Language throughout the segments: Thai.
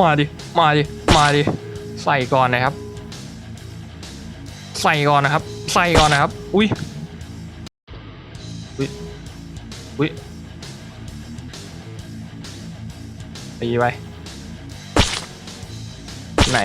มาดิ มาดิ มาดิ ใส่ก่อนนะครับ ใส่ก่อนนะครับ ใส่ก่อนนะครับ อุ้ย อุ้ย อุ้ยตีไป ไหน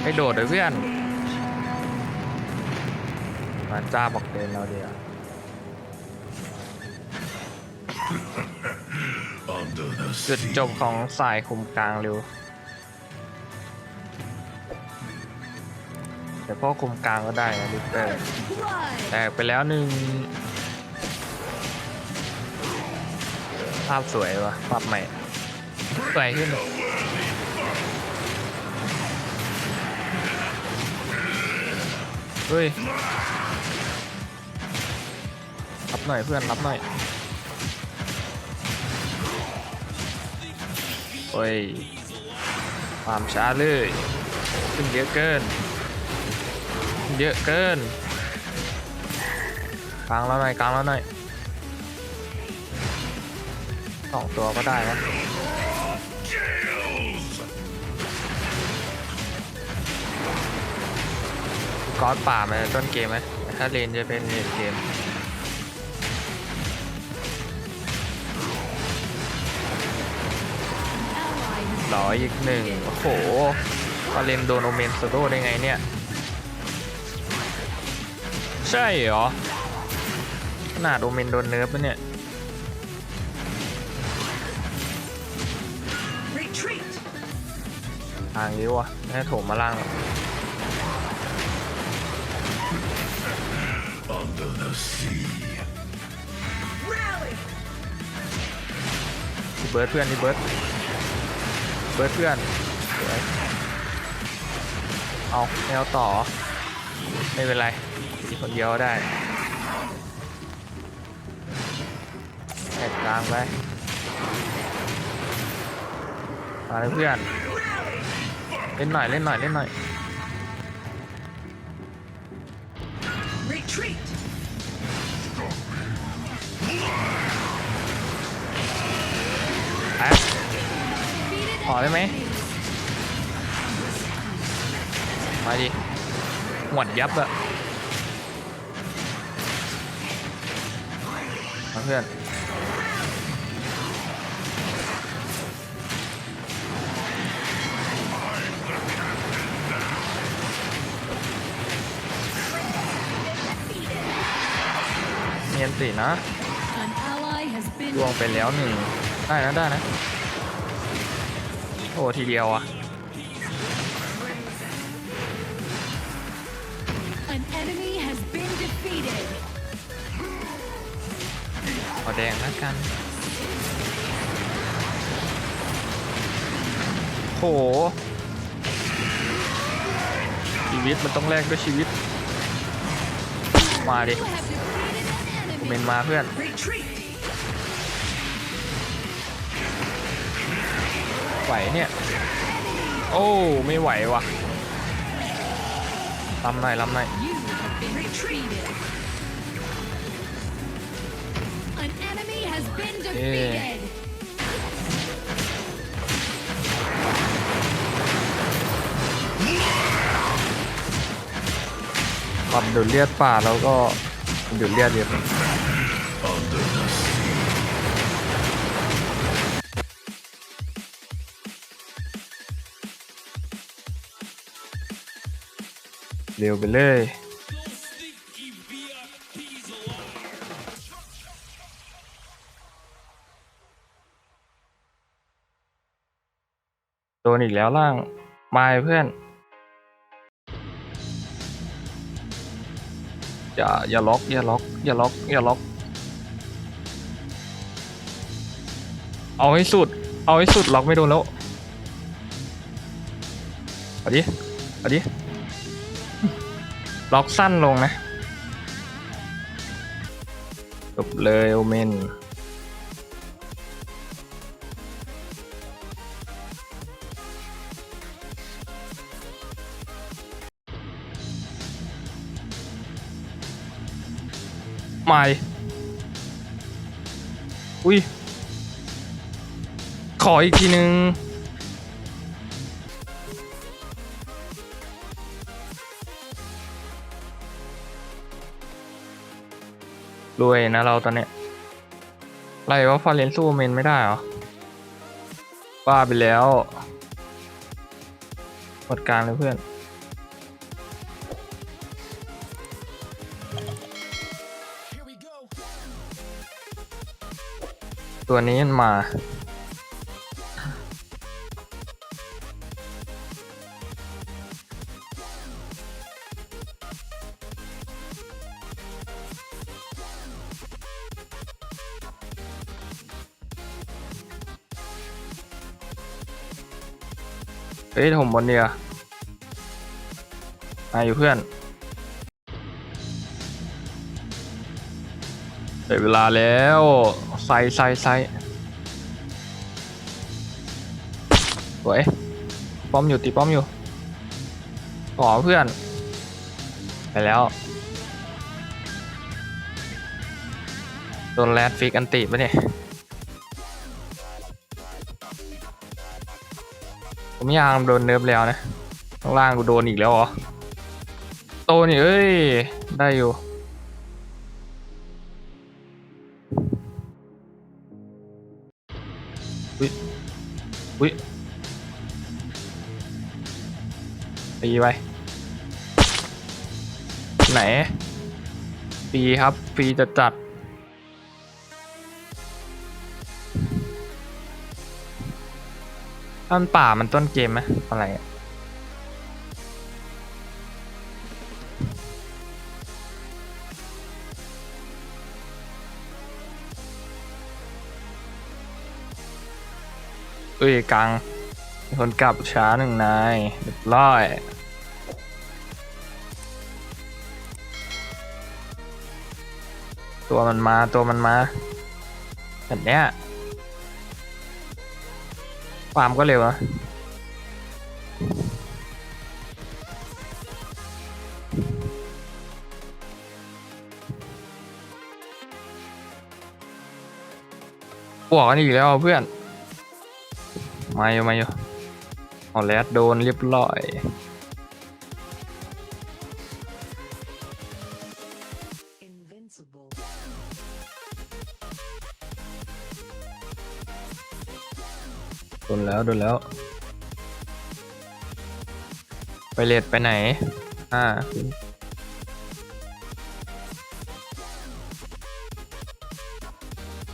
ไปโดดเลยเพื่อน มาจ้าบอกเดินเราเดียว จุดจบของสายคุมกลางเร็วเดี๋ยวพ่อคุมกลางก็ได้นะลิปเตอร์แตกไปแล้วหนึ่งภาพสวยวะภาพใหม่สวยขึ้นเฮ้ยรับหน่อยเพื่อนรับหน่อย อ้ย ความช้าเลย ขึ้นเยอะเกิน เยอะเกินกลางแล้วหน่อยกลางแล้วหน่อยสองตัวก็ได้นะก้อนป่ามาต้นเกมไหมถ้าเลนจะเป็นเลนเกม ร้อยอีกหนึ่งโอ้โหพอเลนโดนโอเมนสโตได้ไงเนี่ย ใช่เหรอ ขนาดโอเมนโดนเนิร์ฟปะเนี่ย Retreat! ทางนี้วะไม่ให้โถมมาล่างหรอก Under the sea. Rally! นี่เบิร์ดเพื่อนนี่เบิร์ด เบิร์ดเพื่อนสวยเอาไม่เอาต่อ ไม่เป็นไรมีคนเดียวได้แตกกลางไปมาเลยเพื่อน เล่นหน่อย เล่นหน่อย เล่นหน่อย ขอได้ไหมมาดิหวดยับอะมาเพื่อนเนียนสินะ An ally has been ดวงไปแล้วหนึ่งได้นะได้นะโอ้ทีเดียวอะ an enemy has been defeated. ขอแดงแล้วกัน โห ชีวิตมันต้องแลกด้วยชีวิต มาดิ You have defeated an เม enemy. นมาเพื่อน Retreat! ไหวเนี่ย โอ้ไม่ไหวว่ะลำหน่อยลำหน่อย You have been defeated. An enemy has been defeated. ปรับดูดเลือดป่าแล้วก็ดูดเลือดเยอะ เร็วไปเลย โดนอีกแล้วล่าง มาเพื่อน อย่า อย่าล็อก อย่าล็อก อย่าล็อก อย่าล็อก เอาให้สุด เอาให้สุดล็อกไม่โดนแล้วเอาดิเอาดิ ล็อกสั้นลงนะจบเลยโอเมนมาดิอุ้ย ขออีกทีนึง รวยนะเราตอนเนี้ยไรว่าฟอร์เรนสู้เมนไม่ได้เหรอบ้าไปแล้วหมดกลางเลยเพื่อน ตัวนี้มันมา ฮ้ยผมบนเดียวมาอยู่เพื่อนได้เวลาแล้วใส่ใส่ใส่สวยป้อมอยู่ตีป้อมอยู่ขอเพื่อน ไปแล้วโดนแรดฟิกอันติปะเนี่ย ผมยางโดนเนิร์ฟแล้วนะข้างล่างกูโดนอีกแล้วเหรอโตนี่เอ้ย ได้อยู่วิวิตีไปไหนฟรีครับฟรีจะจัด มันป่ามันต้นเกมไหมอะไรอะเอ้ยกลางมีคนกลับช้าหนึ่งนายเรียบร้อยตัวมันมาตัวมันมาแบบเนี้ยาร์มก็เร็วนะบวกกันอีกแล้วเพื่อน มาอยู่มาอยู่เอาแลดโดนเรียบร้อย ดนแล้วโดนแล้ว ไปเลดไปไหน อ่า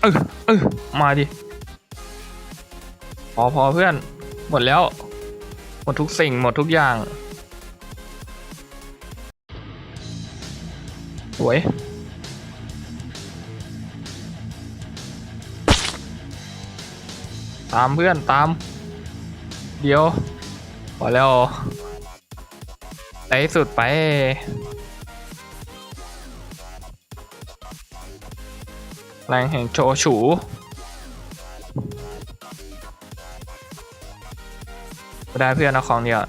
เออเออมาดิ พอพอเพื่อน หมดแล้ว หมดทุกสิ่งหมดทุกอย่าง สวย ตามเพื่อนตาม เดี๋ยวพอแล้วในสุดไป แรงแห่งโชฉูไม่ได้เพื่อนเอาของเดียว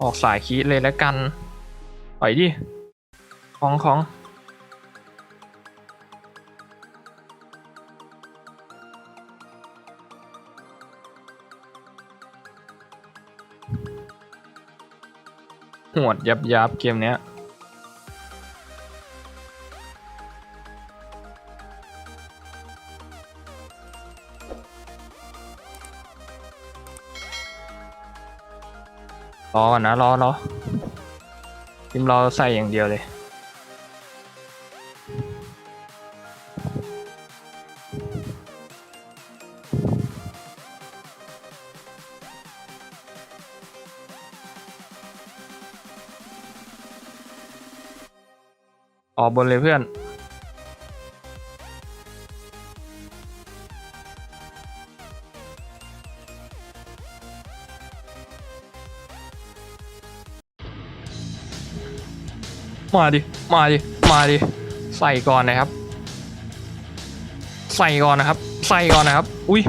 ออกสายคีเลยแล้วกันปล่อยดิ ของของ หวดยับยับเกมเนี้ยรอก่อนนะรอรอทีมรอใส่อย่างเดียวเลย ออกบนเลยเพื่อน มาดิ มาดิ มาดิ ใส่ก่อนนะครับ ใส่ก่อนนะครับ ใส่ก่อนนะครับ อุ้ย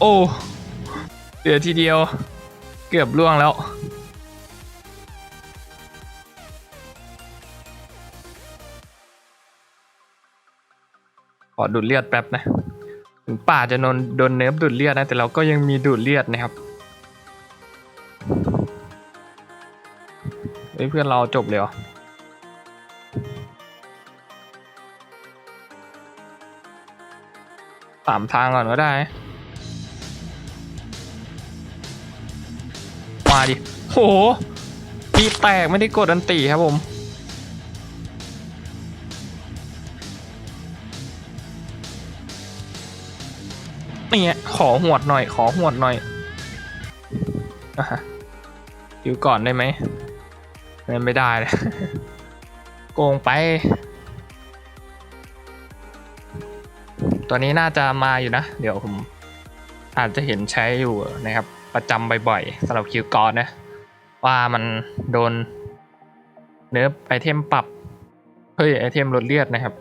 โอ้เหลือทีเดียว เกือบล่วงแล้ว ขอดูดเลือดแป๊บนะถึงป่าจะโดนโดนเนิร์ฟดูดเลือดนะ แต่เราก็ยังมีดูดเลือดนะครับเฮ้ยเพื่อนเราจบเลยเหรอสามทางก่อนก็ได้ มาดิ โหปีแตกไม่ได้กดอันตีครับผม นี่ไงขอหวดหน่อย ขอหวดหน่อยอะฮะอยู่ก่อนได้ไหมไม่ได้เลยโกงไป ตัวนี้น่าจะมาอยู่นะ เดี๋ยวผม อาจจะเห็นใช้อยู่นะครับ ประจำบ่อยๆสำหรับคิวกอร์นะ ว่ามันโดน เนิร์ฟไอเทมปรับ เฮ้ย ไอเทมลดเลือดนะครับ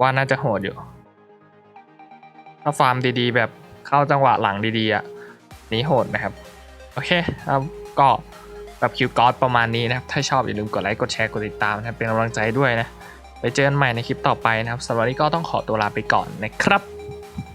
ว่าน่าจะโหดอยู่ ถ้าฟาร์มดีๆ แบบเข้าจังหวะหลังดีๆอะนี้โหดนะครับ โอเคครับก็แบบคิวกอร์ประมาณนี้นะครับ ถ้าชอบอย่าลืมกดไลค์กดแชร์กดติดตามนะครับเป็นกำลังใจด้วยนะไปเจอกันใหม่ในคลิปต่อไปนะครับสำหรับวันนี้ก็ต้องขอตัวลาไปก่อนนะครับ